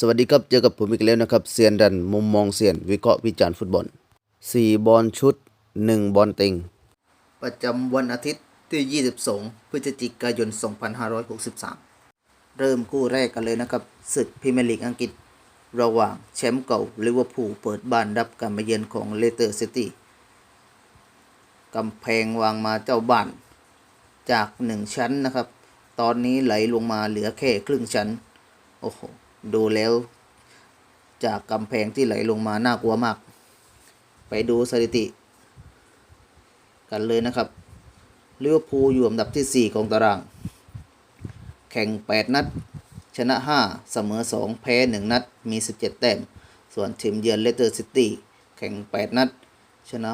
สวัสดีครับ เจอกับผมอีกแล้วนะครับเซียนดันมุมมองเซียน วิเคราะห์วิจารณ์ฟุตบอล 4 บอลชุด 1 บอลเต็ง ประจำวันอาทิตย์ที่ 22 พฤศจิกายน 2563 เริ่มคู่แรกกันเลยนะครับศึกพรีเมียร์ลีกอังกฤษ ระหว่างแชมป์เก่าลิเวอร์พูลเปิดบ้านรับการมาเยือนของเลสเตอร์ซิตี้กำแพงวางมาเจ้าบ้านจาก 1 ชั้นนะครับ ตอนนี้ไหลลงมาเหลือแค่ครึ่งชั้น โอ้โห ดูแล้วจากกำแพงที่ไหลลงมาน่ากลัวมาก ไปดูสถิติ กันเลยนะครับลิเวอร์พูลอยู่อันดับที่ 4 ของตาราง แข่ง 8 นัด ชนะ 5 เสมอ 2 แพ้ 1 นัด มี 17 แต้ม ส่วนทีมเยือนเลสเตอร์ซิตี้แข่ง 8 นัด ชนะ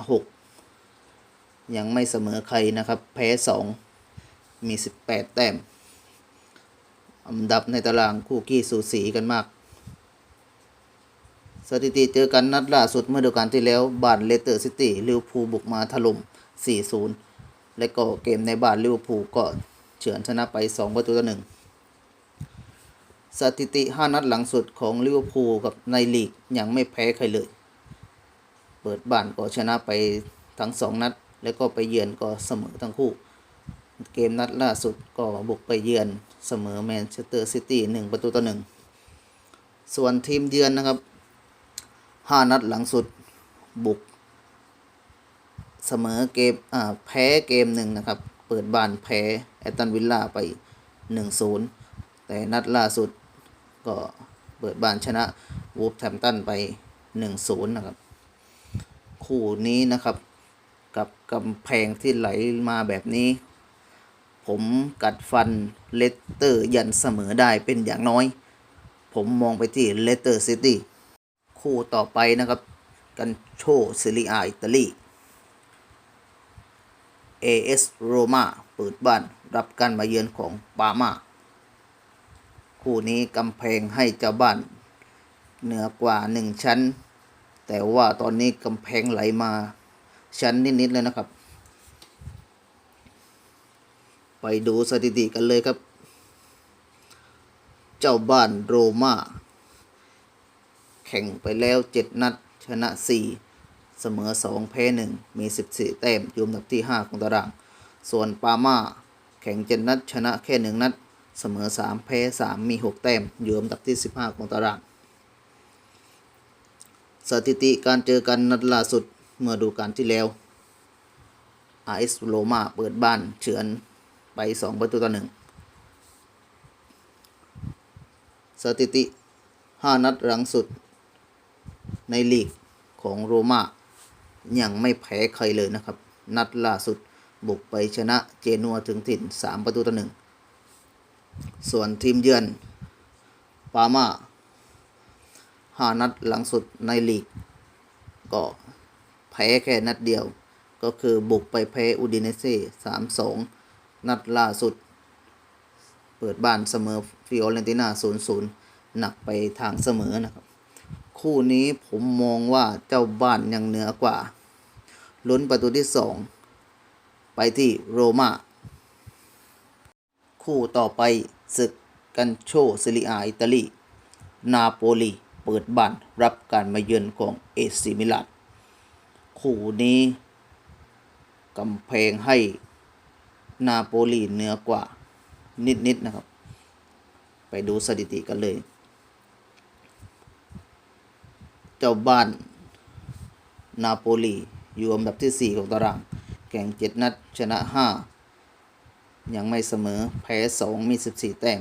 6 ยังไม่เสมอใครนะครับ แพ้ 2 มี 18 แต้ม อันดับในตารางคู่ขี้สูสีกันมาก สถิติเจอกันนัดล่าสุดเมื่อฤดูกาลที่แล้วบ้านเลสเตอร์ซิตี้ลิเวอร์พูลบุกมาถล่ม 4-0 และก็เกมในบ้านลิเวอร์พูลก็เฉือนชนะไป 2 ประตูต่อหนึ่งสถิติ 5 นัดหลังสุดของลิเวอร์พูลกับในลีกยังไม่แพ้ใครเลย เปิดบ้านก็ชนะไปทั้ง 2 นัด แล้วก็ไปเยือนก็เสมอทั้งคู่ เกมนัดล่าสุดก็บุกไปเยือนเสมอแมนเชสเตอร์ซิตี้หนึ่งประตูต่อหนึ่งส่วนทีมเยือนนะครับห้านัดหลังสุดบุก เสมอเกมอ่าแพ้เกมหนึ่งนะครับ เปิดบ้านแพ้แอตตันวิลล่าไป1-0แต่นัดล่าสุดก็เปิดบ้านชนะวูฟแทมตันไป1-0นะครับ คู่นี้นะครับ กับกำแพงที่ไหลมาแบบนี้ ผมกัดฟันเลสเตอร์ยันเสมอได้เป็นอย่างน้อย ผมมองไปที่เลสเตอร์ซิตี้คู่ต่อไปนะครับ กันโชซิลิอาอิตาลี AS โรมาเปิดบ้านรับการมาเยือนของปามาคู่นี้กำแพงให้เจ้าบ้านเหนือกว่าหนึ่งชั้น แต่ว่าตอนนี้กำแพงไหลมาชั้นนิด ๆ เลยนะครับ ไปดูสถิติกันเลยครับ เจ้าบ้านโรมา แข่งไปแล้ว 7 นัด ชนะ 4 เสมอ 2 แพ้ 1 มี 14 แต้มอยู่อันดับที่ 5 ของตาราง ส่วนปามาแข่ง 7 นัด ชนะแค่ 1 นัด เสมอ 3 แพ้ 3 มี 6 แต้มอยู่อันดับที่ 15 ของตาราง สถิติการเจอกันนัดล่าสุดเมื่อดูการที่แล้วอาเอสโรมาเปิดบ้านเฉือน ไป2ประตูต่อหนึ่งสถิติ5นัดหลังสุด ในลีกของโรมายังไม่แพ้ใครเลยนะครับ นัดล่าสุดบุกไปชนะเจนัวถึงถิ่น 3 ประตูต่อหนึ่งส่วนทีมเยือนปามา5นัดหลังสุดในลีก ก็แพ้แค่นัดเดียว ก็คือบุกไปแพ้อูดิเนเซ่สามสอง นัดล่าสุด เปิดบ้านเสมอฟิโอเรนติน่าศูนย์ศูนย์หนักไปทางเสมอนะครับ คู่นี้ผมมองว่าเจ้าบ้านยังเหนือกว่า ลุ้นประตูที่สองไปที่โรมาคู่ต่อไปศึกกันโชซิลิอาอิตาลี นาโปลี เปิดบ้านรับการมาเยือนของเอซิมิลานคู่นี้กำแพงให้ นาโปลีเหนือกว่านิดๆนนะครับ ไปดูสถิติกันเลย เจ้าบ้านนาโปลีอยู่อันดับที่ 4 ของตาราง แข่ง 7 นัด ชนะ 5 ยังไม่เสมอ แพ้ 2 มี 14 แต้ม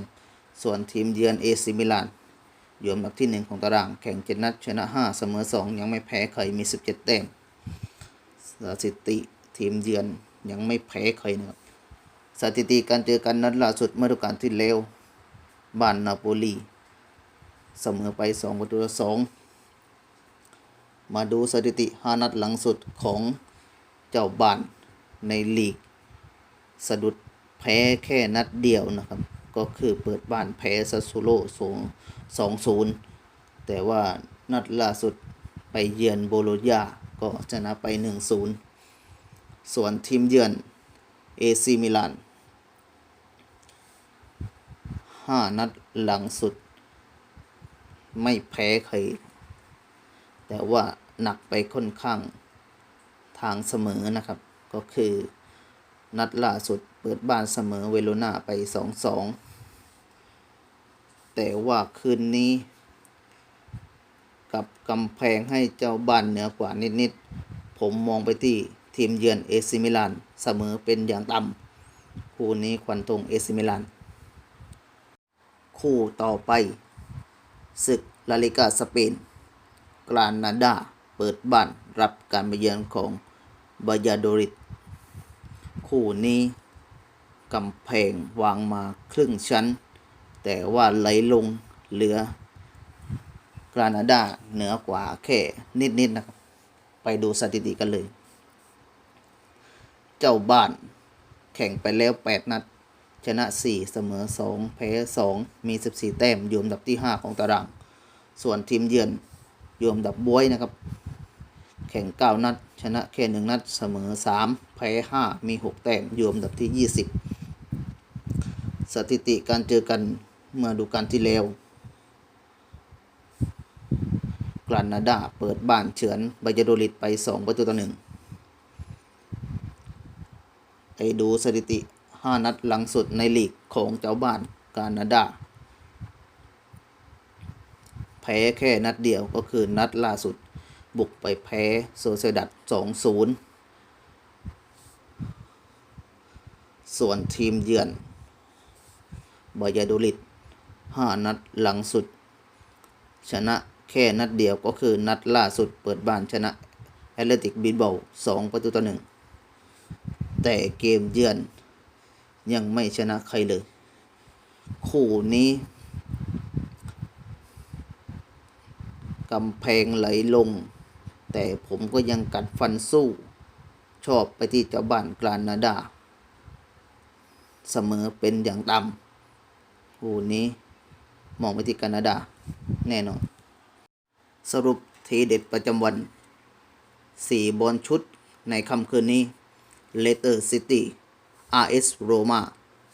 ส่วนทีมเยือนเอซิมิลานอยู่อันดับที่ 1 ของตาราง แข่ง 7 นัด ชนะ 5 เสมอ 2 ยังไม่แพ้ใคร มี 17 แต้ม สถิติทีมเยือนยังไม่แพ้ใครนะครับ สถิติการเจอกันนัดล่าสุดเมื่อฤดูกาลที่แล้วบ้านนาโปลีเสมอไป 2 ประตูต่อ2มาดูสถิติ 5 นัดหลังสุดของเจ้าบ้านในลีก สะดุดแพ้แค่นัดเดียวนะครับ ก็คือเปิดบ้านแพ้ซัสซูโร่สองสองศูนย์แต่ว่านัดล่าสุดไปเยือนโบโลญาก็ชนะไป 1-0 ส่วนทีมเยือน เอซีมิลาน5นัดหลังสุด ไม่แพ้ใคร แต่ว่าหนักไปค่อนข้างทางเสมอนะครับ ก็คือนัดล่าสุดเปิดบ้านเสมอเวโรนาไป 2-2 แต่ว่าคืนนี้ กับกำแพงให้เจ้าบ้านเหนือกว่านิด ๆ ผมมองไปที่ ทีมเยือนเอซิมิลานเสมอเป็นอย่างต่ำคู่นี้ควันตรงเอซิมิลาน คู่ต่อไป ศึกลาลิกาสเปน กรานาดา เปิดบ้านรับการมาเยือนของบายาโดริดคู่นี้กำแพงวางมาครึ่งชั้น แต่ว่าไหลลงเหลือกรานาดาเหนือกว่าแค่นิดๆนะครับ ไปดูสถิติกันเลย เจ้าบ้าน แข่งไปแล้ว 8 นัด ชนะ 4 เสมอ 2 แพ้ 2 มี 14 แต้มอยู่อันดับที่ 5 ของตาราง ส่วนทีมเยือนอยู่อันดับบวยนะครับ แข่ง 9 นัด ชนะแค่ 1 นัด เสมอ 3 แพ้ 5 มี 6 แต้มอยู่อันดับที่ 20 สถิติการเจอกันเมื่อดูการที่แล้วกรานาดาเปิดบ้านเฉือนบายาโดลิดไป 2 ประตูต่อ1 ไปดูสถิติ 5 นัดหลังสุดในลีกของเจ้าบ้านกานาดา แพ้แค่นัดเดียวก็คือนัดล่าสุด บุกไปแพ้โซเซดัด2-0 ส่วนทีมเยือนบายาโดลิด5 นัดหลังสุด ชนะแค่นัดเดียวก็คือนัดล่าสุดเปิดบ้านชนะแอตเลติกบิลเบา2ประตูต่อ1 แต่เกมเยือนยังไม่ชนะใครเลย คู่นี้กำแพงไหลลง แต่ผมก็ยังกัดฟันสู้ ชอบไปที่เจ้าบ้านกรานาดา เสมอเป็นอย่างต่ำคู่นี้มองไปที่กรานาดา แน่นอน สรุปทีเด็ดประจำวัน 4 บอลชุดในค่ำคืนนี้ เลเตอร์ซิตี้ RS โรมา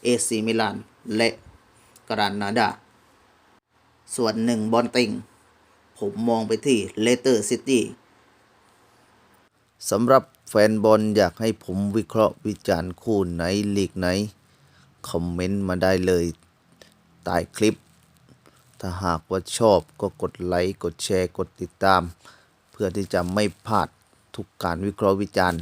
AC มิลาน และกรานาดา ส่วนหนึ่งบอลติง ผมมองไปที่เลเตอร์ซิตี้สำหรับแฟนบอลอยากให้ผมวิเคราะห์วิจารณ์คู่ไหนลีกไหน คอมเมนต์มาได้เลยใต้คลิป ถ้าหากว่าชอบก็กดไลค์ กดแชร์ กดติดตาม เพื่อที่จะไม่พลาดทุกการวิเคราะห์วิจารณ์